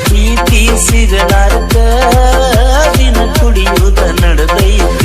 ಪ್ರೀತಿ ಸಿಗಲಾರ್ದ ದಿನ ಕುಡಿಯುವುದ ನಡೆದೈತ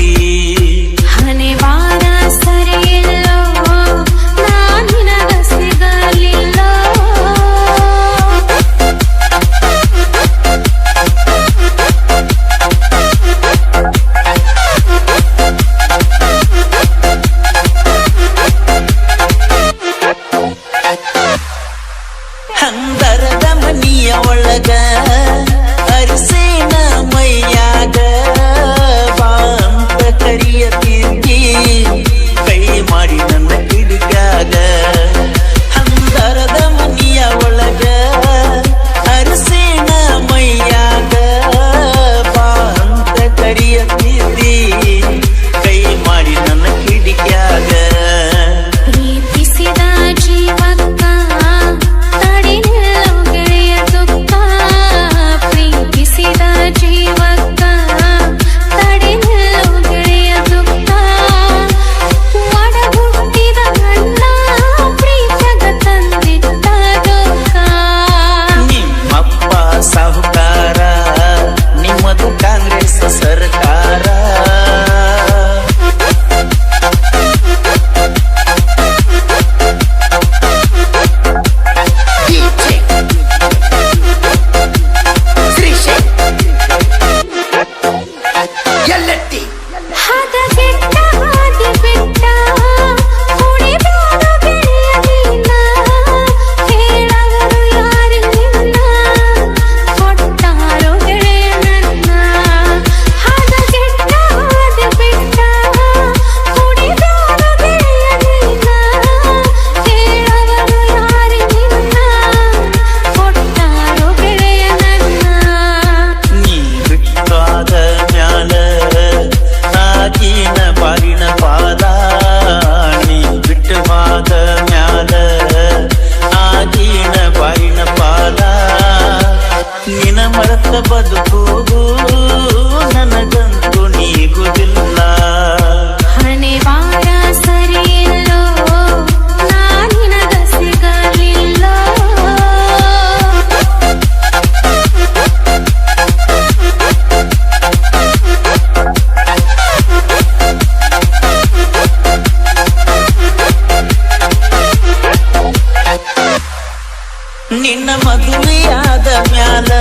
ಮದುವೆಯಾದ ಮ್ಯಾಲ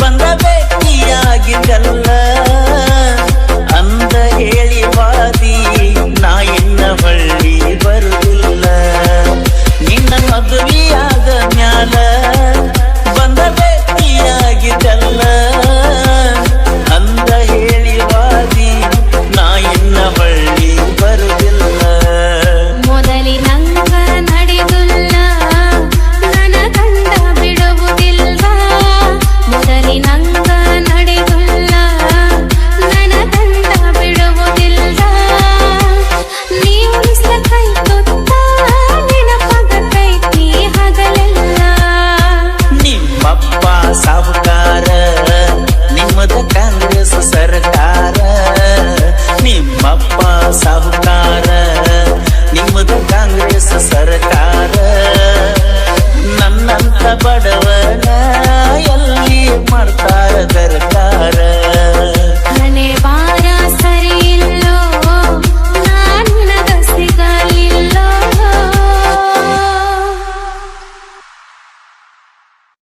ಬಂದ ವ್ಯಕ್ತಿಯಾಗಿದ್ದಲ್ಲ. ಅಂದ ಹೇಳಿ ಬಾದಿ ನಾ ಇನ್ನ ಹಳ್ಳಿ